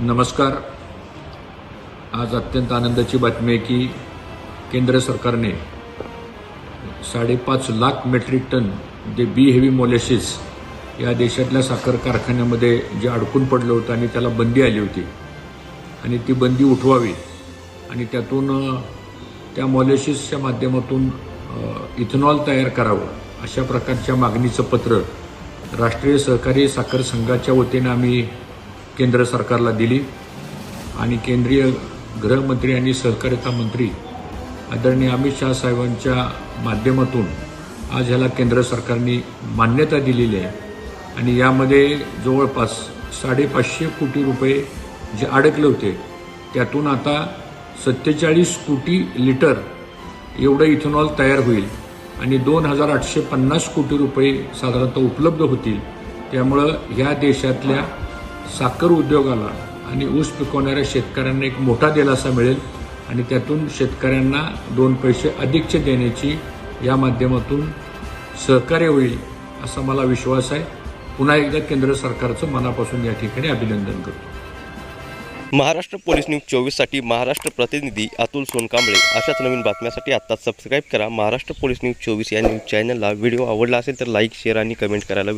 नमस्कार. आज अत्यंत आनंदाची बातमी आहे की केंद्र सरकारने साडेपाच लाख मेट्रिक टन जे बी हेवी मोलेसिस या देशातल्या साखर कारखान्यामध्ये जे अडकून पडलं होतं आणि त्याला बंदी आली होती आणि ती बंदी उठवावी आणि त्यातून त्या मॉलेसिसच्या माध्यमातून इथेनॉल तयार करावं अशा प्रकारच्या मागणीचं पत्र राष्ट्रीय सहकारी साखर संघाच्या वतीनं आम्ही केंद्र सरकारला दिली आणि केंद्रीय गृहमंत्री आणि सहकारिता मंत्री आदरणीय अमित शहा साहेबांच्या माध्यमातून आज ह्याला केंद्र सरकारने मान्यता दिलेली आहे. आणि यामध्ये जवळपास साडेपाचशे कोटी रुपये जे अडकले होते त्यातून आता सत्तेचाळीस कोटी लिटर एवढं इथेनॉल तयार होईल आणि दोन हजार आठशे पन्नास कोटी रुपये साधारणतः उपलब्ध होतील. त्यामुळं ह्या देशातल्या साखर उद्योगाला आणि ऊस पिकवणाऱ्या शेतकऱ्यांना एक मोठा दिलासा मिळेल आणि त्यातून शेतकऱ्यांना दोन पैसे अधिकचे देण्याची या माध्यमातून सहकार्य होईल असा मला विश्वास आहे. पुन्हा एकदा केंद्र सरकारचं मनापासून या ठिकाणी अभिनंदन करतो. महाराष्ट्र पोलीस न्यूज चोवीससाठी महाराष्ट्र प्रतिनिधी अतुल सोनकांबळे अशाच नवीन बातम्यासाठी आत्ताच सबस्क्राईब करा महाराष्ट्र पोलीस न्यूज चोवीस या न्यूज चॅनलला. व्हिडिओ आवडला असेल तर लाईक शेअर आणि कमेंट करायला